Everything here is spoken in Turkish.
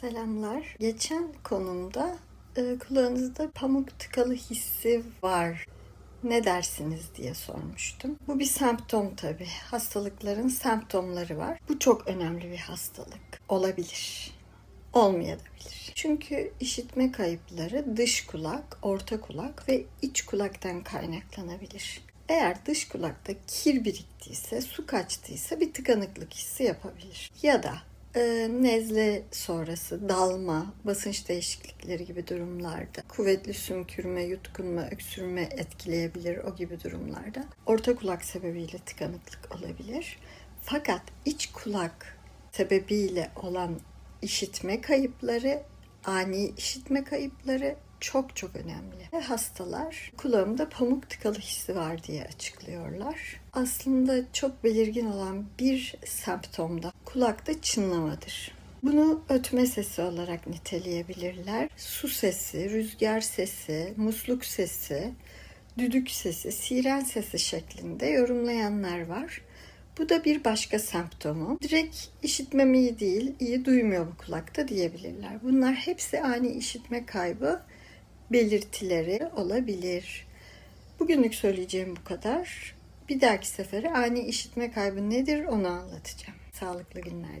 Selamlar. Geçen konumda e, kulağınızda pamuk tıkalı hissi var. Ne dersiniz diye sormuştum. Bu bir semptom tabii. Hastalıkların semptomları var. Bu çok önemli bir hastalık. Olabilir. Olmayabilir. Çünkü işitme kayıpları dış kulak, orta kulak ve iç kulaktan kaynaklanabilir. Eğer dış kulakta kir biriktiyse, su kaçtıysa bir tıkanıklık hissi yapabilir. Ya da nezle sonrası dalma, basınç değişiklikleri gibi durumlarda kuvvetli sümkürme, yutkunma, öksürme etkileyebilir o gibi durumlarda. Orta kulak sebebiyle tıkanıklık olabilir. Fakat iç kulak sebebiyle olan işitme kayıpları, ani işitme kayıpları çok çok önemli. Ve hastalar kulağımda pamuk tıkalı hissi var diye açıklıyorlar. Aslında çok belirgin olan bir semptomda kulakta çınlamadır. Bunu ötme sesi olarak niteleyebilirler. Su sesi, rüzgar sesi, musluk sesi, düdük sesi, siren sesi şeklinde yorumlayanlar var. Bu da bir başka semptomu. Direkt işitmem iyi değil, iyi duymuyor bu kulakta diyebilirler. Bunlar hepsi ani işitme kaybı belirtileri olabilir. Bugünlük söyleyeceğim bu kadar. Bir dahaki sefere ani işitme kaybı nedir onu anlatacağım. Sağlıklı günler.